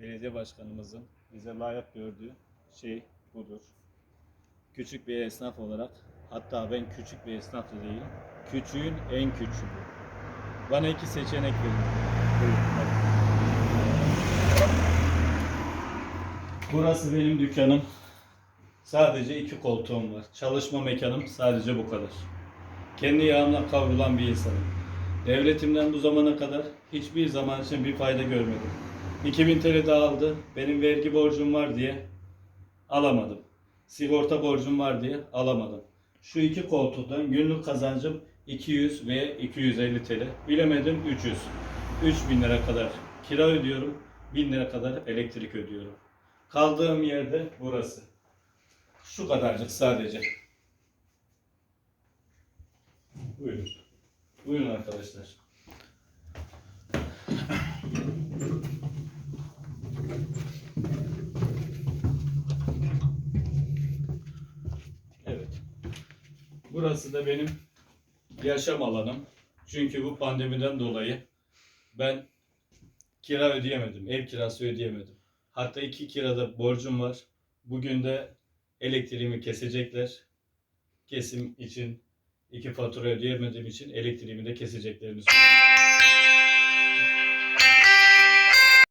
belediye başkanımızın bize layık gördüğü şey budur. Küçük bir esnaf olarak hatta ben küçük bir esnaf da değilim. Küçüğün en küçüğü. Bana iki seçenek verin. Burası benim dükkanım. Sadece iki koltuğum var. Çalışma mekanım sadece bu kadar. Kendi yağımla kavrulan bir insanım. Devletimden bu zamana kadar hiçbir zaman için bir fayda görmedim. 2000 TL daha aldı. Benim vergi borcum var diye alamadım. Sigorta borcum var diye alamadım. Şu iki koltuktan günlük kazancım 200 ve 250 TL. Bilemedim 300. 3000 lira kadar kira ödüyorum. 1000 lira kadar elektrik ödüyorum. Kaldığım yerde burası. Şu kadarcık sadece. Buyurun. Buyurun arkadaşlar. Burası da benim yaşam alanım. Çünkü bu pandemiden dolayı ben kira ödeyemedim. Ev kirası ödeyemedim. Hatta iki kirada borcum var. Bugün de elektriğimi kesecekler. Kesim için iki fatura ödeyemediğim için elektriğimi de keseceklerini söylüyor.